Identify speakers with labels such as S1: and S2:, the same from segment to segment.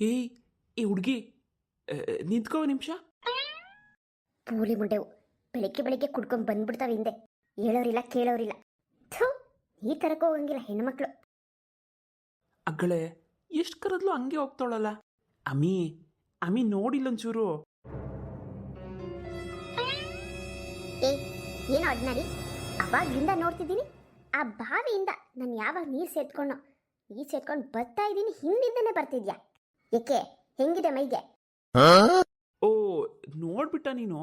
S1: ಏಯ್ ಈ ಹುಡುಗಿ ನಿಂತ್ಕೋ ನಿಮಿಷ.
S2: ಪೂಲಿ ಮುಂಡೆವು. ಬೆಳಿಗ್ಗೆ ಬೆಳಿಗ್ಗೆ ಕುಡ್ಕೊಂಡು ಬಂದ್ಬಿಡ್ತಾವೆ ಹಿಂದೆ. ಹೇಳೋರಿಲ್ಲ ಕೇಳೋರಿಲ್ಲ. ಥೂ ಈ ತರಕ ಹೋಗಂಗಿಲ್ಲ ಹೆಣ್ಮಕ್ಳು.
S1: ಅಗ್ಗಳೆ ಎಷ್ಟು ಕರದ್ಲು ಹಂಗೆ ಹೋಗ್ತಾಳಲ್ಲ. ಅಮಿ ಅಮಿ ನೋಡಿಲ್ಲ ಒಂಚೂರು
S2: ಏ ಏನೋ ಅಡ್ನಾರಿ ಅವಾಗಿಂದ ನೋಡ್ತಿದ್ದೀನಿ. ಆ ಬಾವಿಯಿಂದ ನಾನು ಯಾವಾಗ ನೀರು ಸೇದ್ಕೊಂಡು ನೀರು ಸೇರ್ಕೊಂಡು ಬರ್ತಾ ಇದ್ದೀನಿ ಹಿಂದಿಂದನೇ ಬರ್ತಿದ್ಯಾ? ಏಕೆ ಹೆಂಗಿದೆ ಮೈಗೆ?
S1: ಓ ನೋಡ್ಬಿಟ್ಟ ನೀನು?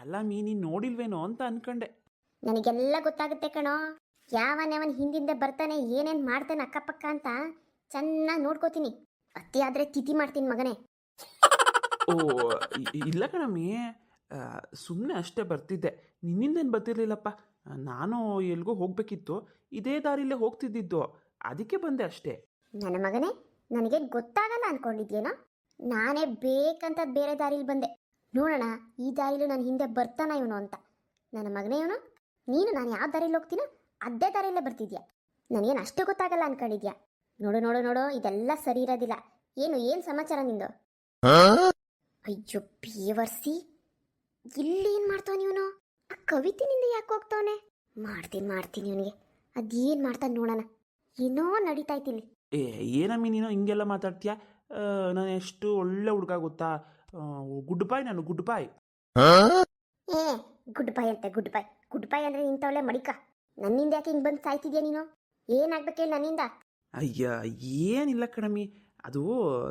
S1: ಅಲ್ಲ ಮೀ ನೀನು ನೋಡಿಲ್ವೇನೋ ಅಂತ ಅನ್ಕಂಡೆ.
S2: ನನಗೆಲ್ಲ ಗೊತ್ತಾಗುತ್ತೆ ಕಣೋ. ಯಾವನವನ್ ಹಿಂದಿಂದ ಬರ್ತಾನೆ ಏನೇನ್ ಮಾಡ್ತಾನೆ ಅಕ್ಕಪಕ್ಕ ಅಂತ ಚೆನ್ನಾಗಿ ನೋಡ್ಕೋತೀನಿ. ಅತಿ ಆದ್ರೆ ತಿಥಿ ಮಾಡ್ತೀನಿ ಮಗನೇ.
S1: ಓ ಇಲ್ಲ ಕಣಮ್ಮಿ. ಸುಮ್ಮನೆ ಅಷ್ಟೇ ಬರ್ತಿದ್ದೆ. ನಿನ್ನಿಂದೇನು ಬರ್ತಿರ್ಲಿಲ್ಲಪ್ಪ. ನಾನು ಎಲ್ಗೋ ಹೋಗ್ಬೇಕಿತ್ತು. ಇದೇ ದಾರಿಲೇ ಹೋಗ್ತಿದ್ದಿದ್ದು. ಅದಕ್ಕೆ ಬಂದೆ ಅಷ್ಟೇ.
S2: ನನ್ನ ಮಗನೇ ನನಗೆ ಗೊತ್ತಾಗಲ್ಲ ಅನ್ಕೊಂಡಿದ್ಯೇನೋ? ನಾನೇ ಬೇಕಂತ ಬೇರೆ ದಾರಿಲಿ ಬಂದೆ. ನೋಡೋಣ ಈ ದಾರಿಲಿ ನಾನು ಹಿಂದೆ ಬರ್ತಾನ ಇವನು ಅಂತ. ನನ್ನ ಮಗನೇ ಇವನು? ನೀನು ನಾನು ಯಾವ ದಾರಿಲಿ ಹೋಗ್ತೀನೋ ಅದೇ ದಾರಿಯಲ್ಲೇ ಬರ್ತಿದ್ಯಾ? ನನಗೇನು ಅಷ್ಟು ಗೊತ್ತಾಗಲ್ಲ ಅನ್ಕೊಂಡಿದ್ಯಾ? ನೋಡು ನೋಡು ನೋಡು ಇದೆಲ್ಲ ಸರಿ ಇರೋದಿಲ್ಲ. ಏನು ಏನು ಸಮಾಚಾರ ನಿಂದು? ಅಯ್ಯೋ ಬೇವರ್ಸಿ. ಇಲ್ಲಿ ಏನು ಮಾಡ್ತಾವ ಇವನು? ಆ ಕವಿತಿನಿಂದ ಯಾಕೆ ಹೋಗ್ತಾವನೆ? ಮಾಡ್ತೀನಿ ಮಾಡ್ತೀನಿ ಇವನಿಗೆ. ಅದೇನು ಮಾಡ್ತಾನೆ ನೋಡೋಣ. ಏನೋ ನಡೀತಾ ಇದ್ದೀನಿ.
S1: ಏ ಏನಮ್ಮಿ ನೀನು ಹಿಂಗೆಲ್ಲ ಮಾತಾಡ್ತೀಯ? ನಾನು ಎಷ್ಟು ಒಳ್ಳೆ ಹುಡುಗ ಗೊತ್ತಾ? ಗುಡ್ ಬಾಯ್ ನಾನು ಗುಡ್ ಬಾಯ್.
S2: ಏ ಗುಡ್ ಬೈ ಅಂತೆ ಗುಡ್ ಬೈ ಗುಡ್ ಬೈ ಅಂದ್ರೆ ನಿಂತವಳೆ ಮಡಿಕ. ನನ್ನಿಂದ ಯಾಕೆ ಹಿಂಗೆ ಬಂದು ಸಾಯ್ತಿದ್ಯಾ ನೀನು? ಏನಾಗ್ಬೇಕು ಹೇಳಿ ನನ್ನಿಂದ.
S1: ಅಯ್ಯ ಏನಿಲ್ಲ ಕಣಮ್ಮಿ. ಅದು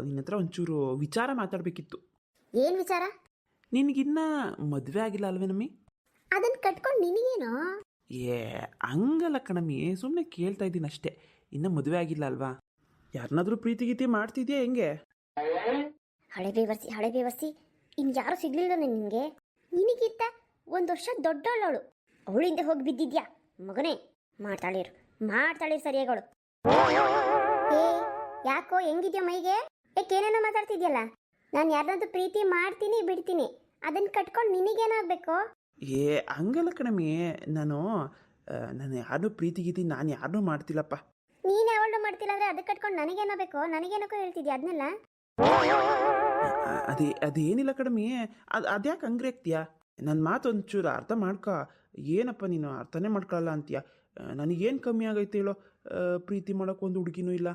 S1: ನಿನ್ನ ಹತ್ರ ಒಂಚೂರು ವಿಚಾರ ಮಾತಾಡಬೇಕಿತ್ತು.
S2: ಏನ್ ವಿಚಾರ?
S1: ನಿನಗಿನ್ನ ಮದುವೆ ಆಗಿಲ್ಲ ಅಲ್ವೇನಮ್ಮಿ?
S2: ಅದನ್ನ ಕಟ್ಕೊಂಡು ನಿನಗೇನೋ?
S1: ಏ ಹಂಗಲ್ಲ ಕಣಮ್ಮಿ. ಸುಮ್ಮನೆ ಕೇಳ್ತಾ ಇದ್ದೀನಿ ಅಷ್ಟೇ. ಇನ್ನು ಮದುವೆ ಆಗಿಲ್ಲ ಅಲ್ವಾ ಯಾರನ್ನಾದ್ರೂ ಪ್ರೀತಿ ಗೀತಿ ಮಾಡ್ತಿದ್ಯಾ ಹೆಂಗೆ?
S2: ಹಳೆ ಬೇವರ್ಸಿ ಹಳೆ ಬೇವರ್ಸಿ ಇನ್ ಯಾರು ಸಿಗ್ಲಿಲ್ಲ ನಿನ್ಗೆ? ನಿನಗಿತ್ತ ಒಂದು ವರ್ಷ ದೊಡ್ಡವಳವಳು. ಅವಳಿಂದ ಹೋಗಿ ಬಿದ್ದಿದ್ಯಾ? ಮಗನೇ ಮಾಡ್ತಾಳಿರು. ಮಾಡ್ತಾಳಿರು ಸರಿಯಾಗಳು. ಏ ಯಾಕೋ ಹೆಂಗಿದ್ಯಾ ಮೈಗೆ? ಏನೇನೋ ಮಾತಾಡ್ತಿದ್ಯಲ್ಲ? ನಾನು ಯಾರನ್ನಾದ್ರೂ ಪ್ರೀತಿ ಮಾಡ್ತೀನಿ ಬಿಡ್ತೀನಿ. ಅದನ್ನ ಕಟ್ಕೊಂಡು ನಿನಗೇನಾಗಬೇಕು?
S1: ಏ ಹಂಗಲ್ಲ ಕಣಮಿ ನಾನು ನಾನು ಯಾರನ್ನೂ ಪ್ರೀತಿ ಗೀತಿ ನಾನು ಯಾರನ್ನೂ ಮಾಡ್ತಿಲ್ಲಪ್ಪ.
S2: ನೀನ್ ಯಾವಳು ಮಾಡ್ತಿಲ್ಲ ಅಂದ್ರೆ ಅದಕ್ಕೆ ಕಟ್ಕೊಂಡು ನನಗೇನಬೇಕು ನನಗೇನಕ್ಕೋ ಹೇಳ್ತಿದ್ಯಾ ಅದನ್ನೆಲ್ಲ
S1: ಅದೇ ಅದೇನಿಲ್ಲ ಕಡಿಮೆ. ಅದು ಅದ್ಯಾಕೆ ಹಂಗ್ರಿ ಆಗ್ತೀಯ? ನನ್ನ ಮಾತು ಒಂಚೂರು ಅರ್ಥ ಮಾಡ್ಕೊ. ಏನಪ್ಪ ನೀನು ಅರ್ಥನೇ ಮಾಡ್ಕೊಳ್ಳಲ್ಲ ಅಂತೀಯ? ನನಗೇನು ಕಮ್ಮಿ ಆಗೈತೆ ಹೇಳೋ? ಪ್ರೀತಿ ಮಾಡೋಕೆ ಒಂದು ಹುಡುಗಿನೂ ಇಲ್ಲ.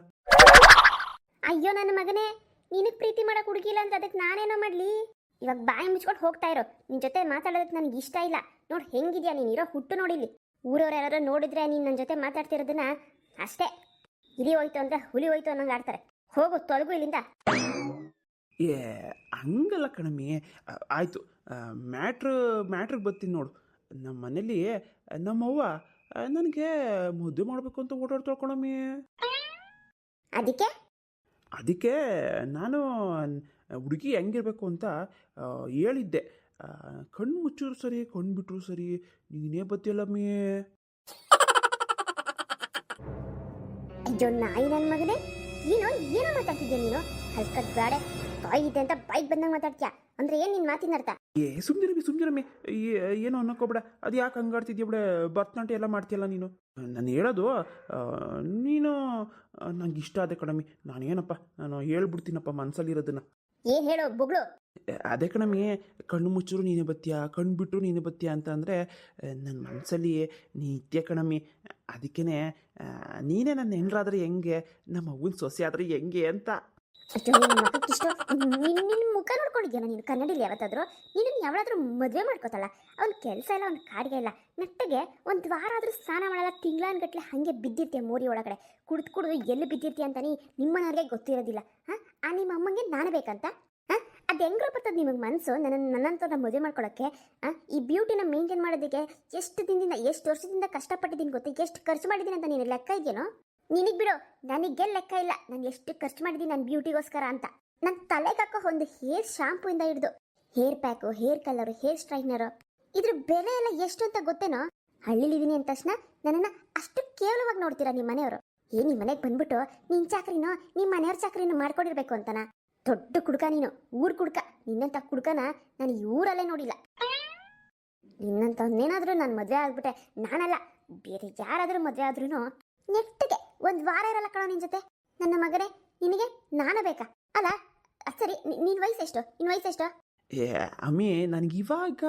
S2: ಅಯ್ಯೋ ನನ್ನ ಮಗನೇ ನಿನಗೆ ಪ್ರೀತಿ ಮಾಡಕ್ ಹುಡುಗಿಲ್ಲ ಅಂದ್ರೆ ಅದಕ್ಕೆ ನಾನೇನೋ ಮಾಡ್ಲಿ? ಇವಾಗ ಬಾಯಿ ಮುಚ್ಕೊಂಡು ಹೋಗ್ತಾ ಇರೋ ನಿನ್ ಜೊತೆ ಮಾತಾಡೋದಕ್ಕೆ ನನಗೆ ಇಷ್ಟ ಇಲ್ಲ. ನೋಡ್ ಹೆಂಗಿದ್ಯಾ ನೀನ್ ಇರೋ ಹುಟ್ಟು ನೋಡಿಲಿ ಊರವ್ರು ಯಾರು ನೋಡಿದ್ರೆ ನೀನ್ ನನ್ನ ಜೊತೆ ಮಾತಾಡ್ತಿರೋದನ್ನ ಅಷ್ಟೇ. ಇಲಿ ಹೋಯ್ತು ಅಂದ್ರೆ ಹುಲಿ ಹೋಯ್ತು ಅನ್ನಂಗೆ ಆಡ್ತಾರೆ. ಹೋಗು ತೊಲಗು ಇಲ್ಲಿಂದ.
S1: ಏ ಹಂಗಲ್ಲ ಕಣಮ್ಮಿ. ಆ, ಆಯ್ತು. ಮ್ಯಾಟ್ರ್ ಮ್ಯಾಟ್ರಿಗೆ ಬರ್ತೀನಿ ನೋಡು. ನಮ್ಮ ಮನೇಲಿ ನಮ್ಮವ್ವ ನನಗೆ ಮದುವೆ ಮಾಡಬೇಕು ಅಂತ ಓಡಾಡ್ತಾಳೆ ಕಣಮ್ಮಿ.
S2: ಅದಕ್ಕೆ?
S1: ಅದಕ್ಕೆ ನಾನು ಹುಡುಗಿ ಹೆಂಗಿರ್ಬೇಕು ಅಂತ ಆ, ಹೇಳಿದ್ದೆ. ಆ, ಕಣ್ಣು ಮುಚ್ಚಿದ್ರು ಸರಿ ಕಣ್ಣು ಬಿಟ್ಟರು ಸರಿ ನೀನೇ ಬತ್ತಿಯಲ್ಲಮ್ಮಿ
S2: ಅಯ್ಯೋ ನಾಯಿ ನನ್ನ ಮಗನೇ? ಏನೋ ಏನೋ ಮಾತಾಡ್ತಿದ್ಯಾ ನೀನು? ಹಲ್ಕಟ್ ಬೇಡ ಬಾಯಿ ಇದೆ ಅಂತ ಬಾಯಿಗೆ ಬಂದಂಗೆ ಮಾತಾಡ್ತೀಯ? ಅಂದ್ರೆ ಏನ್ ನಿನ್ ಮಾತಿನ ಅರ್ಥ?
S1: ಏ ಸುಮ್ಮನಿರಮ್ಮಿ ಸುಮ್ಮನಿರಮ್ಮಿ ಏನೋ ಅನ್ನಕೋಬೇಡ. ಅದು ಯಾಕೆ ಹಂಗಾಡ್ತಿದ್ಯಾ ಬಿಡ? ಭರತನಾಟ್ಯ ಎಲ್ಲ ಮಾಡ್ತೀಯಲ್ಲ ನೀನು? ನಾನು ಹೇಳೋದು ನೀನು ನಂಗೆ ಇಷ್ಟ ಅದೇ ಕಣಮ್ಮಿ ನಾನೇನಪ್ಪ ನಾನು ಹೇಳ್ಬಿಡ್ತೀನಪ್ಪ ಮನಸ್ಸಲ್ಲಿರೋದನ್ನ
S2: ಏನ್ ಹೇಳೋ ಬುಗ್ಳು?
S1: ಅದೇ ಕಣಮಿ ಕಣ್ಣು ಮುಚ್ಚರು ನೀನೇ ಬತ್ತೀಯ ಕಣ್ಣು ಬಿಟ್ಟರು ನೀನೇ ಬತ್ತೀಯ ಅಂತ ಅಂದರೆ ನನ್ನ ಮನಸ್ಸಲ್ಲಿ ನೀ ಇತ್ಯ ಕಣಮಿ ಅದಕ್ಕೇ ನೀನೇ ನನ್ನ ಹೆಂಡ್ರಾದ್ರೆ ಹೆಂಗೆ ನಮ್ಮ ಅವ್ವನ ಸೊಸೆ ಆದರೆ ಹೆಂಗೆ ಅಂತ.
S2: ಅಯ್ಯೋ ನಿನ್ನ ನಿನ್ನ ಮುಖ ನೋಡ್ಕೊಂಡಿದ್ಯಲ್ಲ ನೀನು ಕನ್ನಡಿಲಿ ಯಾವತ್ತಾದರೂ? ನೀನು ಯಾವಳಾದ್ರೂ ಮದುವೆ ಮಾಡ್ಕೋತಲ್ಲ ಅವ್ನ ಕೆಲಸ ಇಲ್ಲ, ಅವ್ನ ಕಾಡಿಗೆ ಇಲ್ಲ. ನೆಟ್ಟಗೆ ಒಂದು ವಾರ ಆದರೂ ಸ್ನಾನ ಮಾಡಲ್ಲ, ತಿಂಗಳಾನ್ಗಟ್ಲೆ ಹಾಗೆ ಬಿದ್ದಿರ್ತೀಯ ಮೋರಿ ಒಳಗಡೆ. ಕುಡ್ದು ಕುಡಿದು ಎಲ್ಲಿ ಬಿದ್ದಿರ್ತೀಯ ನೀ ನಿಮ್ಮನವ್ರಿಗೆ ಗೊತ್ತಿರೋದಿಲ್ಲ. ಹಾಂ? ಆ ನಿಮ್ಮ ಅಮ್ಮಂಗೆ ನಾನು ಬೇಕಂತ? ಹಾಂ? ಅದು ಹೆಂಗ್ರ ಬರ್ತದೆ ನಿಮಗೆ ಮನಸ್ಸು ನನ್ನ ನನ್ನಂತವ್ರನ್ನ ಮದುವೆ ಮಾಡ್ಕೊಳ್ಳೋಕ್ಕೆ ಈ ಬ್ಯೂಟಿನ ಮೇಂಟೈನ್ ಮಾಡೋದಕ್ಕೆ ಎಷ್ಟು ದಿನದಿಂದ, ಎಷ್ಟು ವರ್ಷದಿಂದ ಕಷ್ಟಪಟ್ಟಿದ್ದೀನಿ ಗೊತ್ತಿ? ಎಷ್ಟು ಖರ್ಚು ಮಾಡಿದ್ದೀನಿ ಅಂತ ನೀನು ಲೆಕ್ಕ ಇದೆಯೇನೋ? ನಿನಗೆ ಬಿಡು ನನಗೆ ಲೆಕ್ಕ ಇಲ್ಲ. ನಾನು ಎಷ್ಟು ಖರ್ಚು ಮಾಡಿದ್ದೀನಿ ನನ್ನ ಬ್ಯೂಟಿಗೋಸ್ಕರ ಅಂತ. ನನ್ನ ತಲೆಗೆ ಹಾಕೋ ಒಂದು ಹೇರ್ ಶಾಂಪೂಯಿಂದ ಹಿಡಿದು, hair pack, hair colour, hair straightener. ಇದ್ರ ಬೆಲೆ ಎಲ್ಲ ಎಷ್ಟು ಅಂತ ಗೊತ್ತೇನೋ? ಹಳ್ಳಿಲಿದ್ದೀನಿ ಅಂದ ತಕ್ಷಣ ನನ್ನನ್ನು ಅಷ್ಟು ಕೇವಲವಾಗಿ ನೋಡ್ತೀರಾ ನಿಮ್ಮ ಮನೆಯವರು? ಏ ನಿಮ್ಮ ಮನೆಗೆ ಬಂದ್ಬಿಟ್ಟು ನಿನ್ನ ಚಾಕ್ರಿನೋ ನಿಮ್ಮ ಮನೆಯವ್ರ ಚಾಕ್ರಿನೋ ಮಾಡ್ಕೊಂಡಿರ್ಬೇಕು ಅಂತನಾ? ದೊಡ್ಡ ಕುಡ್ಕ ನೀನು, ಊರ್ ಕುಡ್ಕ. ನಿನ್ನಂತ ಕುಡ್ಕನ ನಾನು ಈ ಊರಲ್ಲೇ ನೋಡಿಲ್ಲ. ಒಂದೇನಾದರೂ ನಾನು ಮದುವೆ ಆಗ್ಬಿಟ್ಟೆ ನಾನಲ್ಲ, ಬೇರೆ ಯಾರಾದರೂ ಮದುವೆ ಆದ್ರೂ ನೆಟ್ಟಿಗೆ ಒಂದು ವಾರ ಇರಲ್ಲ ಕಣೋ ನಿನ್ನ ಜೊತೆ. ನನ್ನ ಮಗನೇ ನಿನಗೆ ನಾನು ಬೇಕಾ? ಅಲ್ಲ ಅದ್ ಸರಿ ನಿನ್ನ ವಯಸ್ಸು ಎಷ್ಟು? ನಿನ್ ವಯಸ್ಸೆಷ್ಟು
S1: ಏ ಅಮ್ಮಿ ನನಗೆ ಇವಾಗ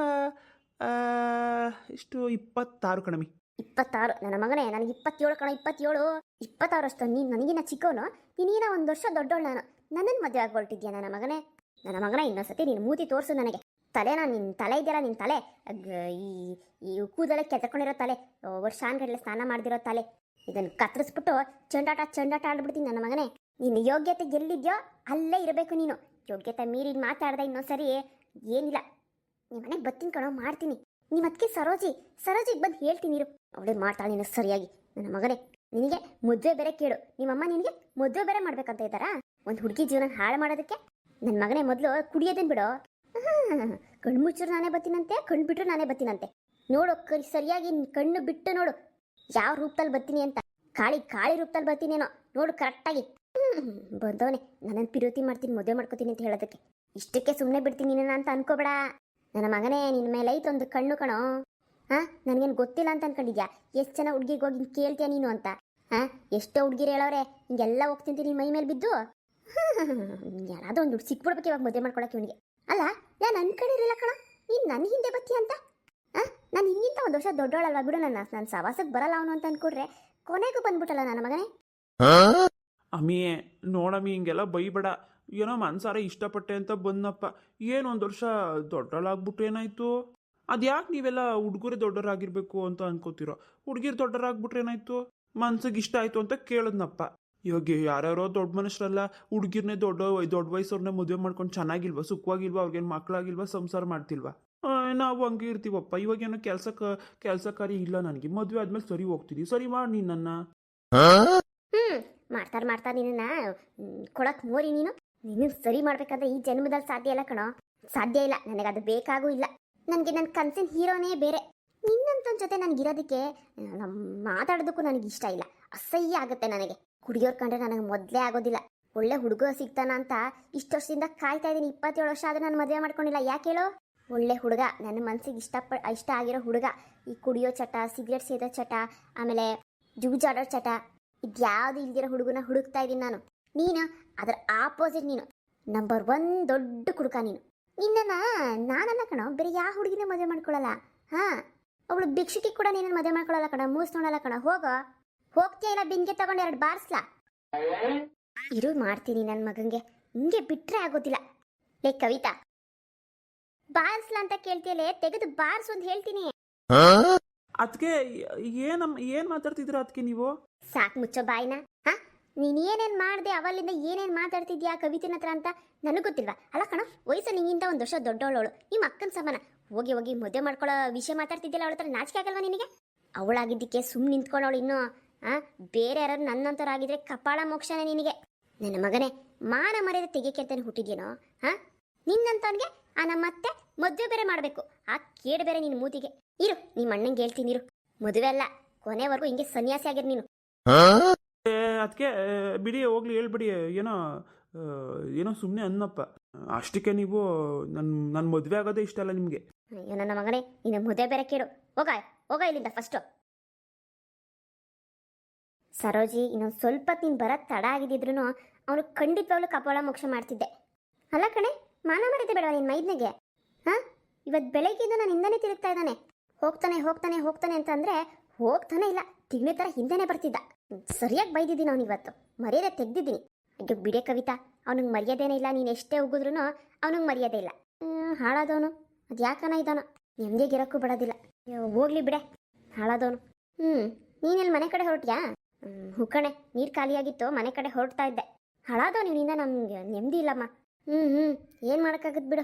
S1: ಎಷ್ಟು ಇಪ್ಪತ್ತಾರು ಕಣಮಿ
S2: ಇಪ್ಪತ್ತಾರು? ನನ್ನ ಮಗನೇ ನನಗೆ ಇಪ್ಪತ್ತೇಳು ಕಣ ಇಪ್ಪತ್ತೇಳು. ಇಪ್ಪತ್ತಾರು ಅಷ್ಟು ನೀನು ನನಗಿನ್ನ ಚಿಕ್ಕವನು ನೀನ ಒಂದು ವರ್ಷ ದೊಡ್ಡವಳು ನಾನು. ನನ್ನನ್ನು ಮದುವೆ ಆಗ್ಬಿಟ್ಟಿದ್ಯಾ ನನ್ನ ಮಗನೇ? ನನ್ನ ಮಗನೇ ಇನ್ನೊಂದ್ಸತಿ ನೀನು ಮೂತಿ ತೋರಿಸು ನನಗೆ. ತಲೆನ ನಿನ್ನ ತಲೆ ಇದೆಯಲ್ಲ ನಿನ್ನ ತಲೆ? ಈ ಈ ಕೂದಲೇ ಕೆದಕೊಂಡಿರೋ ತಲೆ ವರ್ಷಾನ್ಗಟ್ಲೆ ಸ್ನಾನ ಮಾಡ್ದಿರೋ ತಲೆ. ಇದನ್ನು ಕತ್ತರಿಸ್ಬಿಟ್ಟು ಚಂಡಾಟ ಚಂಡಾಟ ಆಡ್ಬಿಡ್ತೀನಿ ನನ್ನ ಮಗನೇ. ನಿನ್ನ ಯೋಗ್ಯತೆ ಎಲ್ಲಿದೆಯೋ ಅಲ್ಲೇ ಇರಬೇಕು ನೀನು. ಯೋಗ್ಯತೆ ಮೀರಿ ಮಾತಾಡ್ದೆ ಇನ್ನೊಂದ್ಸರಿ ಏನಿಲ್ಲ. ನಿಮ್ಮ ಮನೆಗೆ ಬತ್ತೀನಿ ಕಣೋ, ಮಾಡ್ತೀನಿ. ನಿಮ್ಮ ಅದಕ್ಕೆ ಸರೋಜಿ, ಸರೋಜಿಗೆ ಬಂದು ಹೇಳ್ತೀನಿ ಇರು. ಅವಳೇ ಮಾಡ್ತಾಳೆ ನೀನು ಸರಿಯಾಗಿ. ನನ್ನ ಮಗನೇ, ನಿನಗೆ ಮದುವೆ ಬೇರೆ ಕೇಳು. ನಿಮ್ಮಮ್ಮ ನಿನಗೆ ಮದುವೆ ಬೇರೆ ಮಾಡ್ಬೇಕಂತ ಇದ್ದಾರಾ? ಒಂದು ಹುಡುಗಿ ಜೀವನ ಹಾಳು ಮಾಡೋದಕ್ಕೆ? ನನ್ನ ಮಗನೇ ಮೊದಲು ಕುಡಿಯೋದನ್ ಬಿಡು. ಕಣ್ಣು ಮುಚ್ಚರು ನಾನೇ ಬತ್ತೀನಂತೆ ಕಣ್ಣು ಬಿಟ್ಟರು ನಾನೇ ಬತ್ತೀನಂತೆ. ನೋಡು ಸರಿಯಾಗಿ ಕಣ್ಣು ಬಿಟ್ಟು ನೋಡು. ಯಾವ ರೂಪದಲ್ಲಿ ಬರ್ತೀನಿ ಅಂತ? ಕಾಳಿ ಕಾಳಿ ರೂಪದಲ್ಲಿ ಬರ್ತೀನೇನೋ? ನೋಡು, ಕರೆಕ್ಟಾಗಿ. ಬಂದವನೆ ನನ್ನ ಪಿರೋತಿ ಮಾಡ್ತೀನಿ, ಮದುವೆ ಮಾಡ್ಕೋತೀನಿ ಅಂತ ಹೇಳೋದಕ್ಕೆ. ಇಷ್ಟಕ್ಕೆ ಸುಮ್ಮನೆ ಬಿಡ್ತೀನಿ ನಿನ್ನ ಅಂತ ಅನ್ಕೋಬೇಡ. ನನ್ನ ಮಗನೇ ನಿನ್ನ ಮೇಲೆ ಐತೆ ಒಂದು ಕಣ್ಣು ಕಣೋ. ಹಾಂ? ನನಗೇನು ಗೊತ್ತಿಲ್ಲ ಅಂತ ಅನ್ಕೊಂಡಿದ್ಯಾ? ಎಷ್ಟು ಜನ ಹುಡುಗಿಗೆ ಹೋಗಿ ಕೇಳ್ತೀಯ ನೀನು ಅಂತ? ಹಾಂ? ಎಷ್ಟೋ ಹುಡುಗಿರು ಹೇಳೋರೆ ಹಿಂಗೆಲ್ಲ ಹೋಗ್ತಿಂತೀನಿ ನಿನ್ ಮೈ ಮೇಲೆ ಬಿದ್ದು? ಯಾರಾದ್ರೂ ಒಂದು ಸಿಕ್ಬಿಡ್ಬೇಕು ಇವಾಗ ಮದುವೆ ಮಾಡ್ಕೊಳಕ್ಕೆ ಇವನಿಗೆ. ಅಲ್ಲ, ನಾನು ಇರಲ್ಲ ಕಣ. ನೀನು ನನ್ನ ಹಿಂದೆ ಬತ್ತಿ ಅಂತ? ನಾನು ಹಿಂಗಿಂತ ಒಂದು ವರ್ಷ ದೊಡ್ಡೋಳಲ್ವಾ ಬಿಡು ನನ್ನ. ನನ್ನ ಸವಾಸಕ್ಕೆ ಬರಲ್ಲ ಅವನು ಅಂತ ಅನ್ಕೊಂಡ್ರೆ ಕೊನೆಗೂ ಬಂದ್ಬಿಟ್ಟಲ್ಲ ನನ್ನ ಮಗನೇ.
S1: ಅಮ್ಮಿ ನೋಡಮ್ಮಿ ಹಿಂಗೆಲ್ಲ ಬೈಬೇಡ. ಏನೋ ಮನ್ಸಾರ ಇಷ್ಟಪಟ್ಟೆ ಅಂತ ಬಂದಪ್ಪ ಏನು ಒಂದು ವರ್ಷ ದೊಡ್ಡಳಾಗ್ಬಿಟ್ಟು ಏನಾಯ್ತು? ಅದ್ಯಾಕೆ ನೀವೆಲ್ಲ ಹುಡುಗರು ದೊಡ್ಡರಾಗಿರ್ಬೇಕು ಅಂತ ಅನ್ಕೋತಿರೋ? ಹುಡುಗಿರು ದೊಡ್ಡರಾಗ್ಬಿಟ್ರೆ ಏನಾಯ್ತು? ಮನ್ಸಿಗೆ ಇಷ್ಟ ಆಯ್ತು ಅಂತ ಕೇಳಿದ್ನಪ್ಪ. ಇವಾಗ ಯಾರ್ಯಾರೋ ದೊಡ್ಡ ಮನುಷ್ಯರಲ್ಲ ಹುಡುಗಿರ್ನೇ ದೊಡ್ಡ ದೊಡ್ಡ ವಯಸ್ಸವ್ರನ್ನೇ ಮದುವೆ ಮಾಡ್ಕೊಂಡು ಚೆನ್ನಾಗಿಲ್ವಾ ಸುಖವಾಗಿಲ್ವಾ ಅವ್ರಿಗೇನು ಮಕ್ಕಳಾಗಿಲ್ವಾ ಸಂಸಾರ ಮಾಡ್ತಿಲ್ವಾ? ನಾವು ಹಂಗೆ ಇರ್ತೀವಪ್ಪ. ಇವಾಗೇನೋ ಕೆಲಸ ಕೆಲಸ ಕಾರ್ಯ ಇಲ್ಲ ನನಗೆ. ಮದುವೆ ಆದ್ಮೇಲೆ ಸರಿ ಹೋಗ್ತೀನಿ ಸರಿ ಮಾಡಿ ನಿನ್ನ
S2: ಹ್ಮ್, ಮಾಡ್ತಾರ ಮಾಡ್ತಾರ ನಿನ್ನ ಕೊಡಕ್ ಮೋರಿ ನೀನು. ನೀನು ಸರಿ ಮಾಡ್ಬೇಕಂದ್ರೆ ಈ ಜನ್ಮದಲ್ಲಿ ಸಾಧ್ಯ ಇಲ್ಲ ಕಣೋ. ಸಾಧ್ಯ ಇಲ್ಲ. ನನಗೆ ಅದು ಬೇಕಾಗೂ ಇಲ್ಲ. ನನಗೆ ನನ್ನ ಕನ್ಸಿನ ಹೀರೋನೇ ಬೇರೆ. ನಿನ್ನಂತನ ಜೊತೆ ನನಗಿರೋದಕ್ಕೆ ಮಾತಾಡೋದಕ್ಕೂ ನನಗೆ ಇಷ್ಟ ಇಲ್ಲ. ಅಸಹ್ಯ ಆಗುತ್ತೆ ನನಗೆ. ಕುಡಿಯೋರ್ ಕಂಡ್ರೆ ನನಗೆ ಮೊದಲೇ ಆಗೋದಿಲ್ಲ. ಒಳ್ಳೆ ಹುಡುಗ ಸಿಗ್ತಾನ ಅಂತ ಇಷ್ಟು ವರ್ಷದಿಂದ ಕಾಯ್ತಾ ಇದ್ದೀನಿ. ಇಪ್ಪತ್ತೇಳು ವರ್ಷ ಆದ್ರೆ ನಾನು ಮದುವೆ ಮಾಡ್ಕೊಂಡಿಲ್ಲ. ಯಾಕೆ ಹೇಳೋ? ಒಳ್ಳೆ ಹುಡುಗ. ನನ್ನ ಮನಸ್ಸಿಗೆ ಇಷ್ಟಪ ಇಷ್ಟ ಆಗಿರೋ ಹುಡುಗ. ಈ ಕುಡಿಯೋ ಚಟ, ಸಿಗರೇಟ್ ಸೇದೋ ಚಟ, ಆಮೇಲೆ ಜೂಜಾಡೋ ಚಟ, ಇದ್ಯಾವುದು ಇಲ್ದಿರೋ ಹುಡುಗನ ಹುಡುಕ್ತಾ ಇದ್ದೀನಿ ನಾನು. ನೀನು ಅದರ ಆಪೋಸಿಟ್ ನೀನು. ನಂಬರ್ ಒನ್ ದೊಡ್ಡ ಕುಡುಕ ನೀನು. ನಿನ್ನನ್ನ ನಾನಲ್ಲ ಕಣೋ, ಬೇರೆ ಯಾವ ಹುಡುಗಿನ ಮದುವೆ ಮಾಡ್ಕೊಳ್ಳಲ್ಲ ಹಾಂ? ಅವಳು ಭಿಕ್ಷುಕಿ ಕೂಡ ನೀನನ್ನ ಮದುವೆ ಮಾಡ್ಕೊಳ್ಳಲ್ಲ ಕಣ, ಮೂಸ್ ನೋಡಲ್ಲ ಕಣ. ಹೋಗೋ. ಹೋಗ್ತೀಯ ಇಲ್ಲ ಬಿನ್ಗೆ ತಗೊಂಡು ಎರಡು ಬಾರ್ಸ್ಲಾ? ಇರು, ಮಾಡ್ತೀನಿ ನನ್ನ ಮಗಂಗೆ. ಹಿಂಗೆ ಬಿಟ್ಟರೆ ಆಗೋದಿಲ್ಲ. ಲೇ, ಕವಿತಾ. ಬಾರ್ಸ್ಲಾ ಅಂತ ಕೇಳ್ತೀಯಲೇ ತೆಗೆದು ಬಾರ್ಸು ಅಂತ ಹೇಳ್ತೀನಿ.
S1: ಅದಕ್ಕೆ ಏನಮ್ಮ ಏನ್ ಮಾತಾಡ್ತಿದ್ರ ಅದಕ್ಕೆ ನೀವು?
S2: ಸಾಕ್ ಮುಚ್ಚೋ ಬಾಯ್ನ. ಹಾ? ನೀನ್ ಏನೇನ್ ಮಾಡ್ದೆ ಅವಲ್ಲಿಂದ ಏನೇನ್ ಮಾತಾಡ್ತಿದ್ಯಾ ಕವಿತಿನ ಹತ್ರ ಅಂತ ನನಗೆ ಗೊತ್ತಿಲ್ವಾ? ಅಲ್ಲ ಕಣ ವಯಸ್ಸು ನಿಂಗಿಂತ ಒಂದ್ ವರ್ಷ ದೊಡ್ಡವಳವಳು ನಿಮ್ಮ ಅಕ್ಕನ ಸಮಾನ. ಹೋಗಿ ಹೋಗಿ ಮದುವೆ ಮಾಡ್ಕೊಳ್ಳೋ ವಿಷಯ ಮಾತಾಡ್ತಿದ್ದಿಲ್ಲ ಅವಳ ಹತ್ರ ನಾಚಿಕೆ ಆಗಲ್ವಾ ನಿನಗೆ? ಅವಳಾಗಿದ್ದಕ್ಕೆ ಸುಮ್ ನಿಂತ್ಕೊಂಡವಳು ಇನ್ನು ಆ ಬೇರೆ ಯಾರು ನನ್ನಂತರಾಗಿದ್ರೆ ಕಪಾಳ ಮೋಕ್ಷನೇ ನಿನಗೆ. ನನ್ನ ಮಗನೇ ಮಾನ ಮರ್ಯಾದೆ ತೆಗಿಯಕ್ಕೆ ಅಂತಾನೆ ಹುಟ್ಟಿದ್ಯೇನೋ ಹಾ? ನಿನ್ನಂತವನ್ಗೆ ಆ ನಮ್ಮತ್ತೆ ಮದುವೆ ಬೇರೆ ಮಾಡಬೇಕು. ಆ ಕೇಡು ಬೇರೆ ನಿನ್ನ ಮೂತಿಗೆ. ಇರು ನಿಮ್ಮ ಅಣ್ಣಂಗೆ ಹೇಳ್ತೀನಿ ಇರು. ಮದುವೆ ಅಲ್ಲ ಕೊನೆವರೆಗೂ ಹಿಂಗೆ ಸನ್ಯಾಸಿ ಆಗಿರ್ ನೀನು.
S1: ಅದಕ್ಕೆ ಬಿಡಿ ಹೋಗ್ಲಿ ಹೇಳ್ಬಿಡಿ. ಏನೋ ಏನೋ ಸುಮ್ಮನೆ ಅನ್ನಪ್ಪ. ಅಷ್ಟಕ್ಕೆ ನೀವು ನನ್ನ ನನ್ನ ಮದುವೆ ಆಗೋದೇ ಇಷ್ಟ ಅಲ್ಲ ನಿಮಗೆ.
S2: ಅಯ್ಯೋ ನನ್ನ ಮಗನೇ ನಿನ್ನ ಮದುವೆ ಬೇರೆ ಕೇಳು. ಹೋಗ ಹೋಗ ಇಲ್ಲಿಂದ ಫಸ್ಟು ಸರೋಜಿ ಇನ್ನೊಂದು ಸ್ವಲ್ಪ ನೀನು ಬರೋ ತಡ ಆಗಿದ್ದಿದ್ರು ಅವನು ಖಂಡಿತವಾಗ್ಲೂ ಕಪಾಳ ಮೋಕ್ಷ ಮಾಡ್ತಿದ್ದೆ. ಅಲ್ಲ ಕಣೆ ಮಾನ ಮಾಡಿದ್ದೆ ಬೇಡ ನಿನ್ನ ಮೈದ್ನಿಗೆ? ಹಾಂ? ಇವತ್ತು ಬೆಳಗ್ಗೆಯಿಂದ ನಾನು ಹಿಂದೆ ತಿರುಗ್ತಾ ಇದ್ದಾನೆ. ಹೋಗ್ತಾನೆ ಹೋಗ್ತಾನೆ ಹೋಗ್ತಾನೆ ಅಂತ ಅಂದರೆ ಹೋಗ್ತಾನೆ ಇಲ್ಲ. ತಿಂಗಳ ಥರ ಹಿಂದೆನೇ ಬರ್ತಿದ್ದ. ಸರಿಯಾಗಿ ಬೈದಿದ್ದೀನಿ ಅವನು ಇವತ್ತು. ಮರ್ಯಾದೆ ತೆಗ್ದಿದ್ದೀನಿ. ಅಯ್ಯೋ ಬಿಡೆ ಕವಿತಾ. ಅವನಿಗೆ ಮರ್ಯಾದೆನೇ ಇಲ್ಲ. ನೀನು ಎಷ್ಟೇ ಉಗಿದ್ರೂ ಅವನಿಗೆ ಮರ್ಯಾದೆ ಇಲ್ಲ. ಹಾಳಾದವನು. ಅದು ಯಾಕನ ಇದ್ದಾನೋ ನೆಮ್ಮದಿಗಿರಕ್ಕೂ ಬಿಡೋದಿಲ್ಲ. ಅಯ್ಯೋ, ಹೋಗ್ಲಿ ಬಿಡೆ. ಹಾಳಾದವನು. ಹ್ಞೂ ನೀನೆಲ್ಲಿ ಮನೆ ಕಡೆ ಹೊರಟ್ಯಾ? ಹ್ಞೂ ಹುಕ್ಕಣೆ ನೀರು ಖಾಲಿಯಾಗಿತ್ತು ಮನೆ ಕಡೆ ಹೊರಡ್ತಾ ಇದ್ದೆ. ಹಾಳಾದವ ನಿನ್ನಿಂದ ನಮ್ಗೆ ನೆಮ್ಮದಿ ಇಲ್ಲಮ್ಮ. ಹ್ಞೂ ಹ್ಞೂ ಏನು ಮಾಡೋಕ್ಕಾಗತ್ತೆ ಬಿಡು.